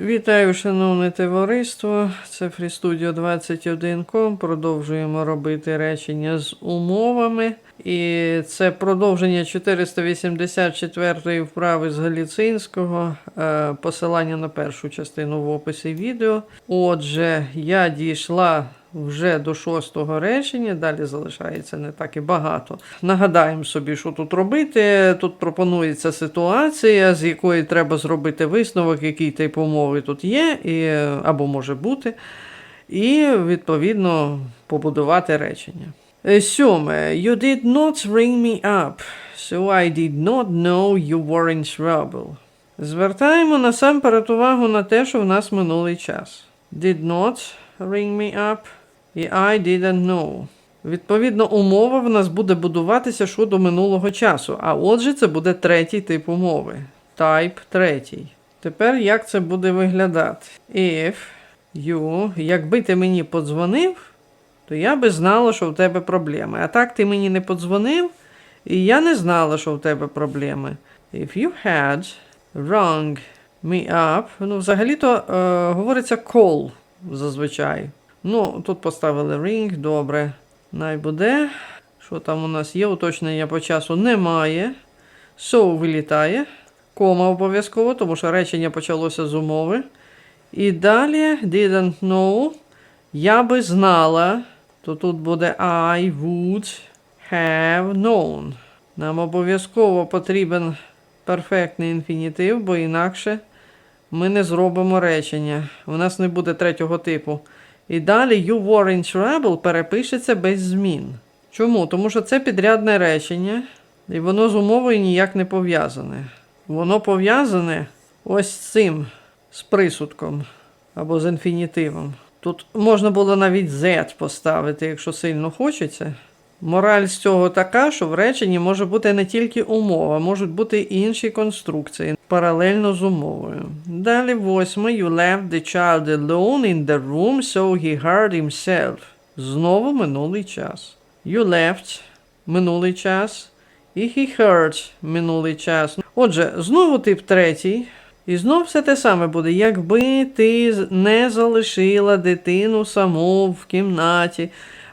Вітаю, шановне товариство. Це FreeStudio 21.com. Продовжуємо робити речення з умовами. І це продовження 484 вправи з Галіцинського. Е, Посилання на першу частину в описі відео. Отже, я дійшла вже до шостого речення, далі залишається не так і багато. Нагадаємо собі, що тут робити. Тут пропонується ситуація, з якої треба зробити висновок, який тип умови тут є, і, або може бути, і відповідно побудувати речення. Е, Сьоме. You did not ring me up, so I did not know you were in trouble. Звертаємо насамперед увагу на те, що в нас минулий час. Did not ring me up і I didn't know. Відповідно, умова в нас буде будуватися щодо минулого часу. А отже, це буде третій тип умови. Type третій. Тепер як це буде виглядати? If you, якби ти мені подзвонив, то я би знала, що в тебе проблеми. А так ти мені не подзвонив, і я не знала, що в тебе проблеми. If you had rung me up, ну, взагалі-то е, говориться call зазвичай. Ну, тут поставили ring, добре. Най буде. Що там у нас є? Уточнення по часу немає. So вилітає. Кома обов'язково, тому що речення почалося з умови. І далі didn't know. Я би знала, то тут буде I would have known. Нам обов'язково потрібен перфектний інфінітив, бо інакше ми не зробимо речення. У нас не буде третього типу. І далі you were in trouble перепишеться без змін. Чому? Тому що це підрядне речення, і воно з умовою ніяк не пов'язане. Воно пов'язане ось з цим, з присудком або з інфінітивом. Тут можна було навіть Z поставити, якщо сильно хочеться. Мораль з цього така, що в реченні може бути не тільки умова, можуть бути і інші конструкції паралельно з умовою. Далі восьме. You left the child alone in the room, so he hurt himself. Знову минулий час. You left минулий час. І he hurt минулий час. Отже, знову тип третій. І знов все те саме буде, якби ти не залишила дитину саму в кімнаті,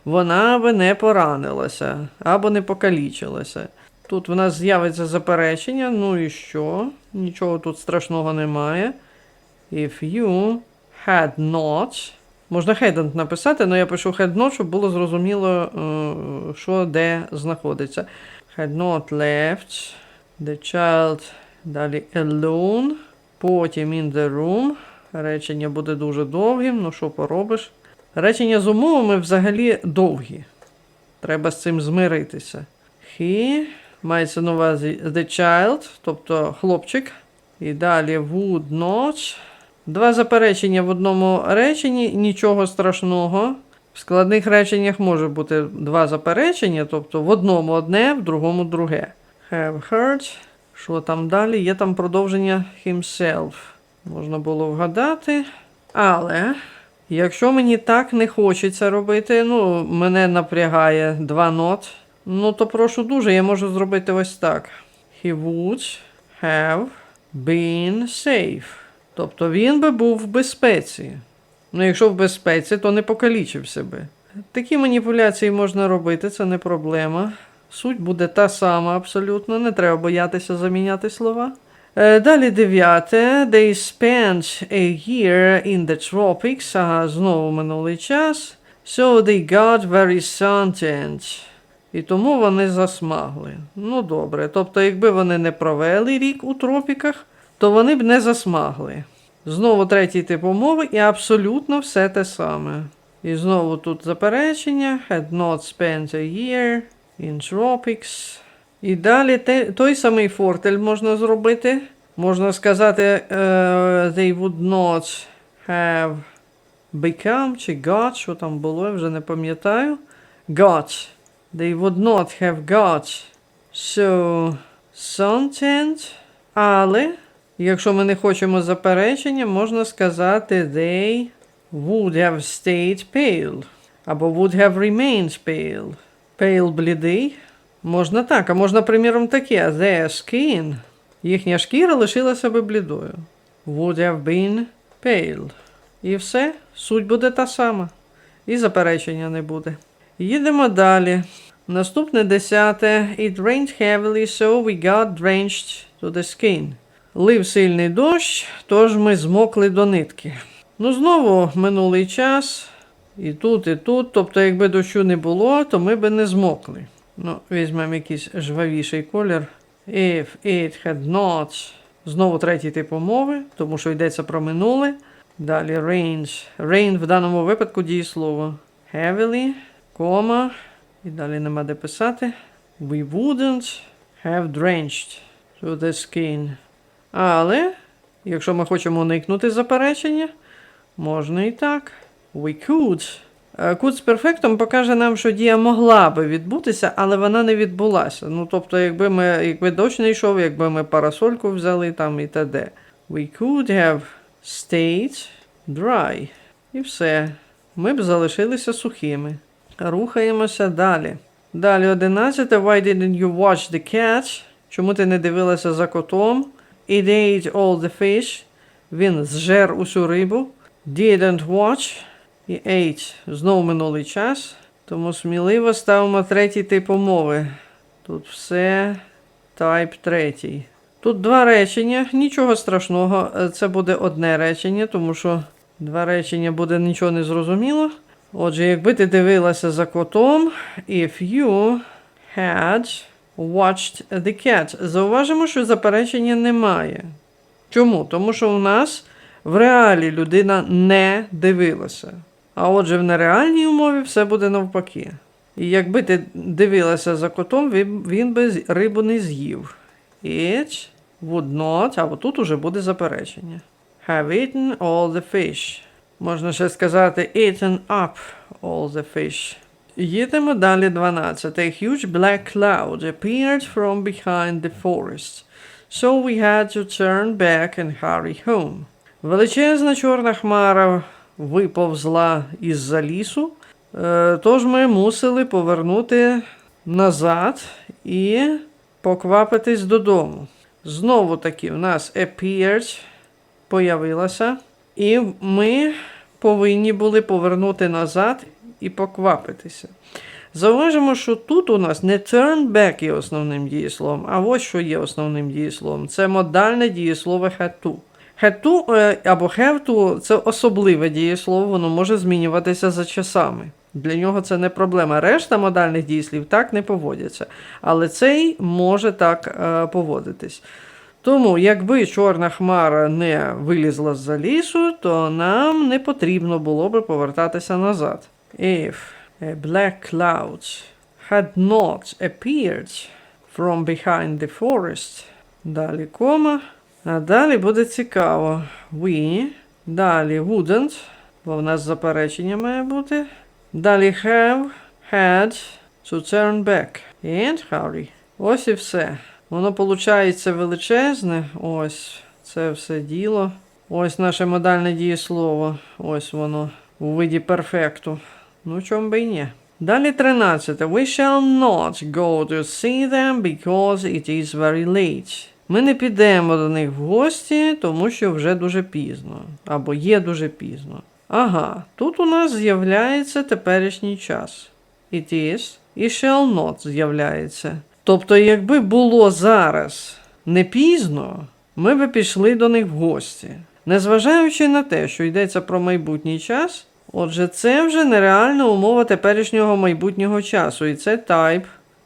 вона би не поранилася або не покалічилася. Тут в нас з'явиться заперечення, ну і що? Нічого тут страшного немає. If you had not. Можна hadn't написати, але я пишу had not, щоб було зрозуміло, е, що де знаходиться. Had not left the child далі alone. Потім in the room. Речення буде дуже довгим, ну що поробиш. Речення з умовами взагалі довгі. Треба з цим змиритися. He мається на увазі the child, тобто хлопчик. І далі would not. Два заперечення в одному реченні, нічого страшного. В складних реченнях може бути два заперечення, тобто в одному одне, в другому друге. Have heard. Що там далі? Є там продовження himself. Можна було вгадати. Але якщо мені так не хочеться робити, ну, мене напрягає два нот, ну то прошу дуже, я можу зробити ось так. He would have been safe. Тобто він би був в безпеці. Ну, якщо в безпеці, то не покалічився би. Такі маніпуляції можна робити, це не проблема. Суть буде та сама абсолютно, не треба боятися заміняти слова. Е, Далі дев'яте. They spent a year in the tropics. Ага, знову минулий час. So they got very sunburnt. І тому вони засмагли. Ну добре. Тобто, якби вони не провели рік у тропіках, то вони б не засмагли. Знову третій тип умови і абсолютно все те саме. І знову тут заперечення. Had not spent a year in tropics. І далі те, той самий фортель можна зробити. Можна сказати, е, they would not have become чи got, що там було, я вже не пам'ятаю. Got. They would not have got so suntent. Але, якщо ми не хочемо заперечення, можна сказати they would have stayed pale. Або would have remained pale. Pale блідий. Можна так, а можна, приміром, таке. Their skin. Їхня шкіра лишилася би блідою. Would have been pale. І все, суть буде та сама. І заперечення не буде. Їдемо далі. Наступне десяте. It rained heavily, so we got drenched to the skin. Лив сильний дощ, тож ми змокли до нитки. Ну, знову минулий час. І тут, і тут. Тобто, якби дощу не було, то ми би не змокли. Ну, візьмемо якийсь жвавіший колір. If it had not. Знову третій тип умови, тому що йдеться про минуле. Далі range. Rain в даному випадку дієслово. Heavily, кома. І далі нема де писати. We wouldn't have drenched to the skin. Але, якщо ми хочемо уникнути заперечення, можна і так. We could. Е, з перфектом покаже нам, що дія могла би відбутися, але вона не відбулася. Ну, тобто, якби ми, якби дощ не йшов, якби ми парасольку взяли там і т.д. We could have stayed dry. І все. Ми б залишилися сухими. Рухаємося далі. Далі 11. Why didn't you watch the cat? Чому ти не дивилася за котом? It ate all the fish. Він зжер усю рибу. Didn't watch. І ate. Знову минулий час. Тому сміливо ставимо третій тип умови. Тут все type третій. Тут два речення, нічого страшного. Це буде одне речення, тому що два речення буде нічого не зрозуміло. Отже, якби ти дивилася за котом, if you had watched the cat. Зауважимо, що заперечення немає. Чому? Тому що у нас в реалі людина не дивилася. А отже, в нереальній умові все буде навпаки. І якби ти дивилася за котом, він, би рибу не з'їв. It would not, а тут уже буде заперечення. Have eaten all the fish. Можна ще сказати eaten up all the fish. Їдемо далі 12. A huge black cloud appeared from behind the forest. So we had to turn back and hurry home. Величезна чорна хмара виповзла із-за лісу, е, тож ми мусили повернути назад і поквапитись додому. Знову таки в нас appeared появилася, і ми повинні були повернути назад і поквапитися. Зауважимо, що тут у нас не turn back є основним дієсловом, а ось що є основним дієсловом. Це модальне дієслово had to. To е, або to – це особливе дієслово, воно може змінюватися за часами. Для нього це не проблема. Решта модальних дієслів так не поводяться. Але цей може так е, поводитись. Тому, якби чорна хмара не вилізла з-за лісу, то нам не потрібно було би повертатися назад. If a black cloud had not appeared from behind the forest. Далі кома. А далі буде цікаво. We. Далі wouldn't, бо в нас заперечення має бути. Далі have, had, to turn back. And hurry. Ось і все. Воно виходить величезне. Ось це все діло. Ось наше модальне дієслово. Ось воно у виді перфекту. Ну, чом би й ні. Далі 13. We shall not go to see them because it is very late. Ми не підемо до них в гості, тому що вже дуже пізно. Або є дуже пізно. Ага, тут у нас з'являється теперішній час. It is і shall not з'являється. Тобто, якби було зараз не пізно, ми би пішли до них в гості. Незважаючи на те, що йдеться про майбутній час, отже, це вже нереальна умова теперішнього майбутнього часу, і це type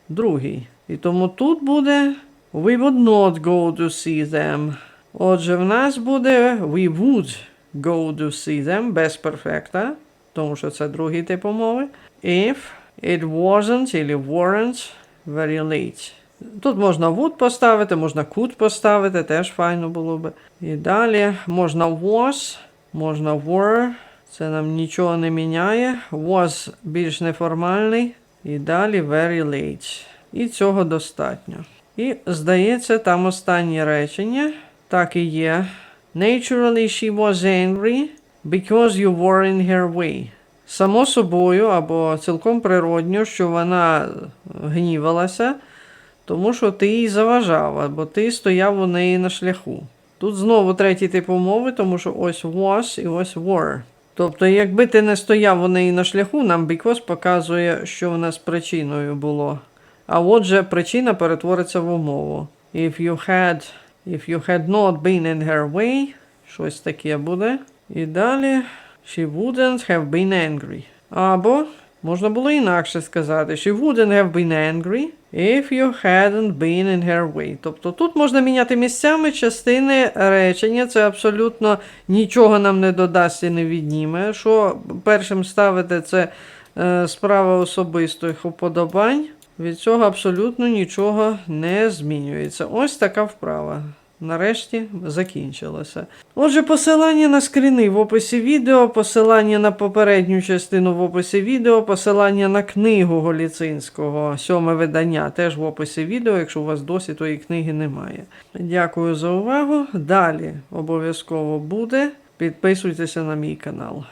другий. І тому тут буде we would not go to see them. Отже, в нас буде we would go to see them без перфекта, тому що це другий тип умови. If it wasn't или weren't very late. Тут можна would поставити, можна could поставити, теж файно було би. І далі можна was, можна were. Це нам нічого не міняє. Was більш неформальний. І далі very late. І цього достатньо. І здається, там останнє речення. Так і є. Naturally she was angry because you were in her way. Само собою, або цілком природньо, що вона гнівалася, тому що ти їй заважав, або ти стояв у неї на шляху. Тут Тут знову третій тип умови, тому що ось was і ось were. Тобто, якби ти не стояв у неї на шляху, нам because показує, що в нас причиною було. А отже, причина перетвориться в умову. If you had, if you had not been in her way, щось таке буде. І далі she wouldn't have been angry. Або можна було інакше сказати, she wouldn't have been angry if you hadn't been in her way. Тобто тут можна міняти місцями частини речення. Це абсолютно нічого нам не додасть і не відніме. Що першим ставити це е, справа особистих уподобань. Від цього абсолютно нічого не змінюється. Ось така вправа. Нарешті закінчилося. Отже, посилання на скріни в описі відео, посилання на попередню частину в описі відео, посилання на книгу Голіцинського, сьоме видання, теж в описі відео, якщо у вас досі тої книги немає. Дякую за увагу. Далі обов'язково буде. Підписуйтеся на мій канал.